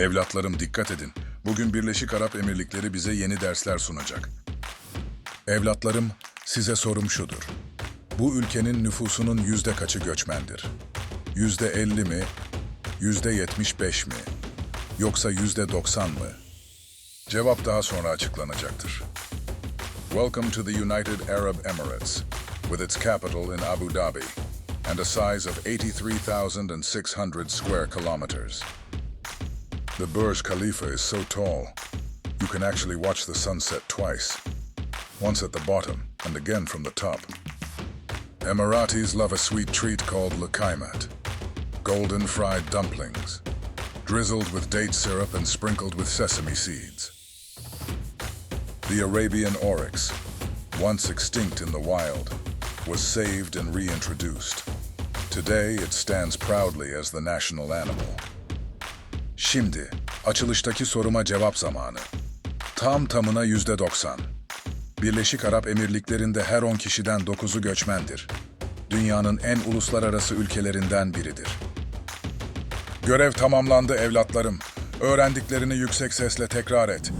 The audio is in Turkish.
Evlatlarım dikkat edin. Bugün Birleşik Arap Emirlikleri bize yeni dersler sunacak. Evlatlarım, size sorum şudur. Bu ülkenin nüfusunun yüzde kaçı göçmendir? Yüzde elli mi? Yüzde yetmiş beş mi? Yoksa yüzde doksan mı? Cevap daha sonra açıklanacaktır. Welcome to the United Arab Emirates, with its capital in Abu Dhabi and a size of 83,600 square kilometers. The Burj Khalifa is so tall, you can actually watch the sunset twice. Once at the bottom and again from the top. Emiratis love a sweet treat called lakaimat, golden fried dumplings, drizzled with date syrup and sprinkled with sesame seeds. The Arabian oryx, once extinct in the wild, was saved and reintroduced. Today it stands proudly as the national animal. Şimdi açılıştaki soruma cevap zamanı. Tam tamına yüzde doksan. Birleşik Arap Emirlikleri'nde her 10 kişiden 9'u göçmendir. Dünyanın en uluslararası ülkelerinden biridir. Görev tamamlandı evlatlarım. Öğrendiklerini yüksek sesle tekrar et.